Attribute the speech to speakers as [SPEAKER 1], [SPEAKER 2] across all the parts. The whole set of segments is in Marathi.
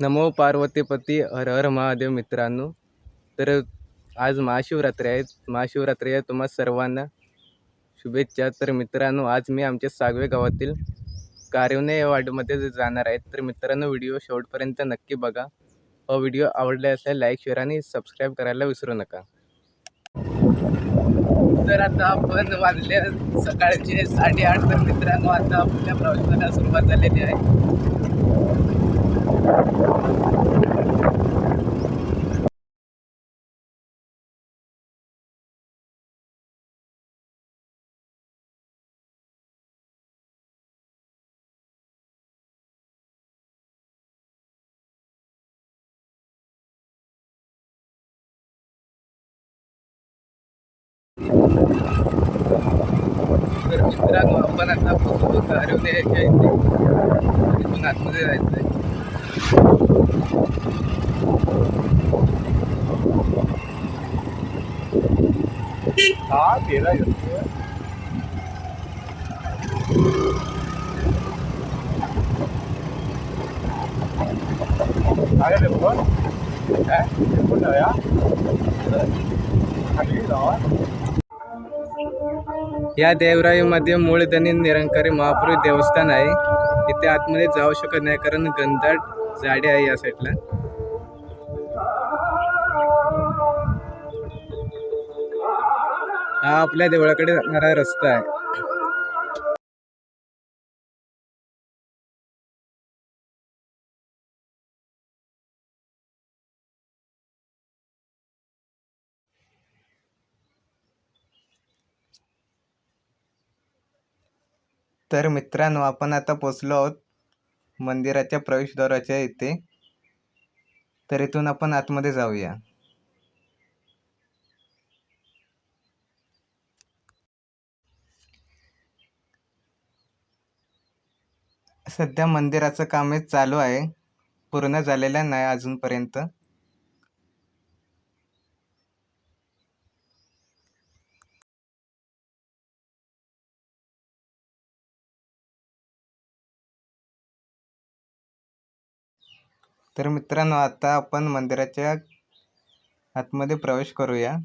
[SPEAKER 1] नमो पार्वतीपती हर हर महादेव मित्रांनो. तर आज महाशिवरात्री आहे. महाशिवरात्री आहे तुम्हा सर्वांना शुभेच्छा. तर मित्रांनो आज मी आमच्या सागवे गावातील कारवणे या वार्डमध्ये जे जाणार आहे तर मित्रांनो व्हिडिओ शेवटपर्यंत नक्की बघा. हा व्हिडिओ आवडला असेल लाईक शेअर आणि सबस्क्राईब करायला विसरू नका. तर आता आपण वाजले सकाळचे साडेआठ. तर मित्रांनो आता आपल्या प्रवासाला सुरुवात झालेली आहे. तर मित्रांनो आपण आता पोहोचलो कारवणे याच्या इथे इथून आतमध्ये जायचं आहे
[SPEAKER 2] हा तेरा काय रे काय? या खाली जावा.
[SPEAKER 1] या देवराईमध्ये मूळधनी निरंकारी महापुरुष देवस्थान आहे. इथे आतमध्ये जाऊ शकत नाही कारण घनदाट झाडे आहे या साईडला हा आपल्या देवळाकडे जाणारा रस्ता आहे. तर मित्रांनो आपण आता पोचलो आहोत मंदिराच्या प्रवेशद्वाराच्या इथे. तर इथून आपण आतमध्ये जाऊया. सध्या मंदिराचं काम हे चालू आहे. पूर्ण झालेलं नाही अजूनपर्यंत. तर मित्रांनो आता आपण मंदिराच्या आतमध्ये प्रवेश करूया.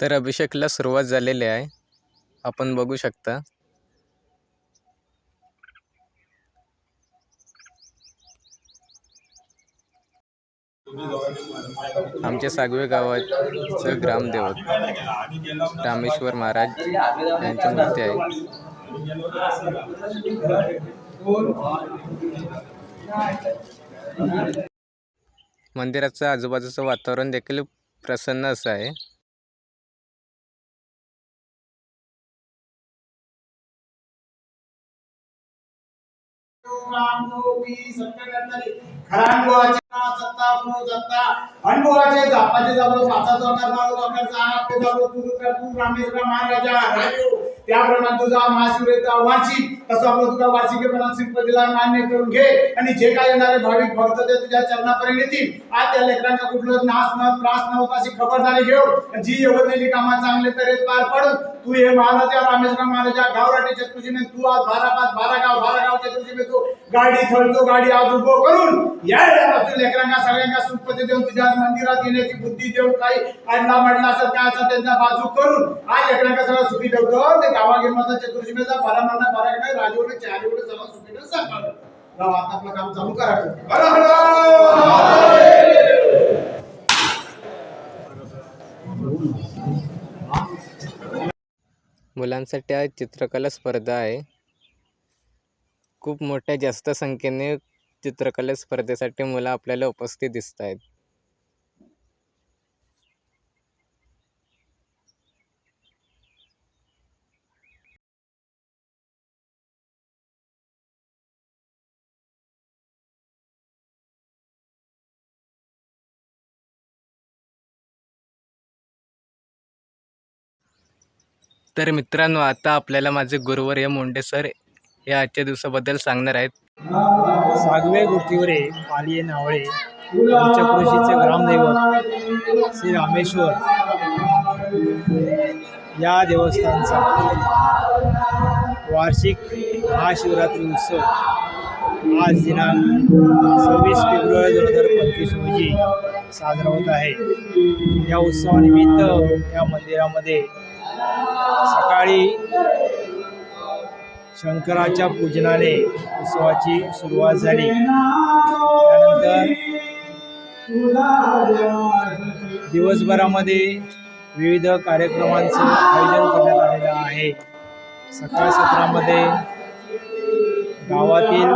[SPEAKER 1] तर अभिषेकला सुरुवात झालेली आहे. आपण बघू शकता. आमच्या सागवे गावाचं ग्रामदेवत रामेश्वर महाराज यांची मूर्ती आहे. मंदिराचं आजूबाजूचं वातावरण देखील प्रसन्न असं आहे.
[SPEAKER 3] अनुभवाचे जापाचे जाबो पाचाचा आकार मारो आपले जाबो तू तू रामेश्वर महाराजा. राजू त्याप्रमाणे तुझा महाशिवरेचा वार्षिक तसा आपलं तुझा वार्षिकपणा श्रीपतीला मान्य करून घे. आणि जे काय येणारे भाविक भक्त ते तुझ्या चरणापर्यंत येतील. आज त्या लेकरांचा कुठलं नाश न त्रास न होता अशी खबरदारी घेऊ जी एवढलेली कामा चांगले तऱ्हेत पार पाडून तू हे महाराजा रामेश्वर महाराजा गावराटी चतुर्जीने तू आज बारा पाच बारा गाव बारा गाव चतुर्जीने तू गाडी थळतो गाडी आज उभो करून या पासून लेकरांना सगळ्यांना सुखपती देऊन तुझ्या मंदिरात येण्याची बुद्धी देऊन काही अडला मडला असं काय असं त्यांचा बाजू करून आज लेकरांना सगळं सुखी ठेवतो गावागिरमाचा चतुर्जीमेचा बारा महिना बारा काय राजवडे चार एवढे सगळं सुखीने सांभाळ राव आता आपलं काम चालू करा. हर हर!
[SPEAKER 1] मुलांसाठी आज चित्रकला स्पर्धा आहे. खूप मोठ्या जास्त संख्येने चित्रकला स्पर्धेसाठी मुलं आपल्याला उपस्थित दिसत आहेत तर मित्रांनो आता आपल्याला माझे गुरुवर हे मुंडे सर हे आजच्या दिवसाबद्दल सांगणार आहेत.
[SPEAKER 4] सागवे गोटीवरे पालिये नावळे पंचक्रोशीचे ग्रामदैवत श्री रामेश्वर या देवस्थानचा वार्षिक महाशिवरात्री उत्सव आज दिनांक सव्वीस फेब्रुवारी दोन हजार पंचवीस रोजी साजरा होत आहे. या उत्सवानिमित्त या मंदिरामध्ये सकाळी शंकराच्या पूजनाने उत्सवाची सुरुवात झाली. त्यानंतर दिवसभरामध्ये विविध कार्यक्रमांचं आयोजन करण्यात आलेलं आहे. सकाळ सत्रामध्ये गावातील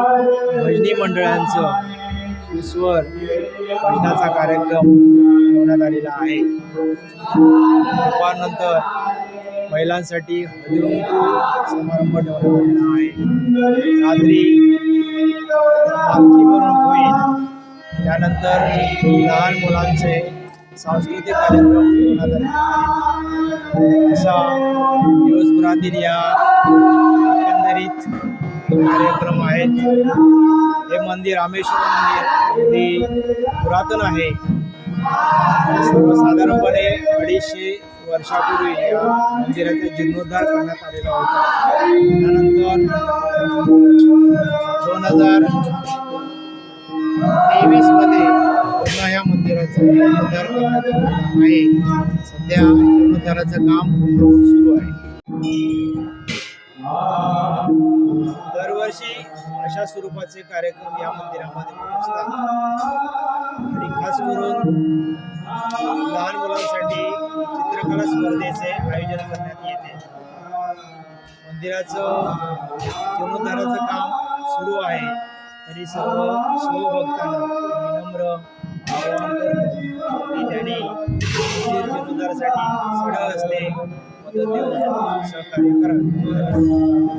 [SPEAKER 4] भजनी मंडळांचं ईश्वर भजनाचा कार्यक्रम ठेवण्यात आलेला आहे. दुपारनंतर महिलांसाठी समारंभ ठेवण्यात आहे. रात्री होईल त्यानंतर लहान मुलांचे सांस्कृतिक कार्यक्रम ठेवण्यात आले. असा दिवसभरातील या एकंदरीत कार्यक्रम आहेत. हे मंदिर रामेश्वर मंदिर हे पुरातन आहे. सर्वसाधारणपणे अडीचशे वर्षापूर्वी या मंदिराचा जीर्णोद्धार करण्यात आलेला होता. त्यानंतर दोन हजार तेवीसमध्ये पुन्हा या मंदिराचा जीर्णोद्धार करण्यात आलेला आहे. सध्या जीर्णोद्धाराचं काम सुरू आहे. दरवर्षी अशा स्वरूपाचे कार्यक्रम या मंदिरामध्ये होत असतात. आणि खास करून लहान मुलांसाठी चित्रकला स्पर्धेचे आयोजन करण्यात येते. मंदिराचं जीर्णोद्धाराचं काम सुरू आहे. तरी सर्व शिवभक्तांना विनम्र आवाहन करतो की त्यांनी मंदिर जीर्णोद्धारासाठी सडा असते બધા દેવો
[SPEAKER 3] સહકાર્ય કરાવે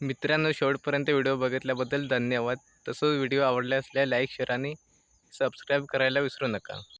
[SPEAKER 1] मित्रांनो शेवटपर्यंत व्हिडिओ बघितल्याबद्दल धन्यवाद. तसंच व्हिडिओ आवडला असल्या लाईक शेअर आणि सबस्क्राईब करायला विसरू नका.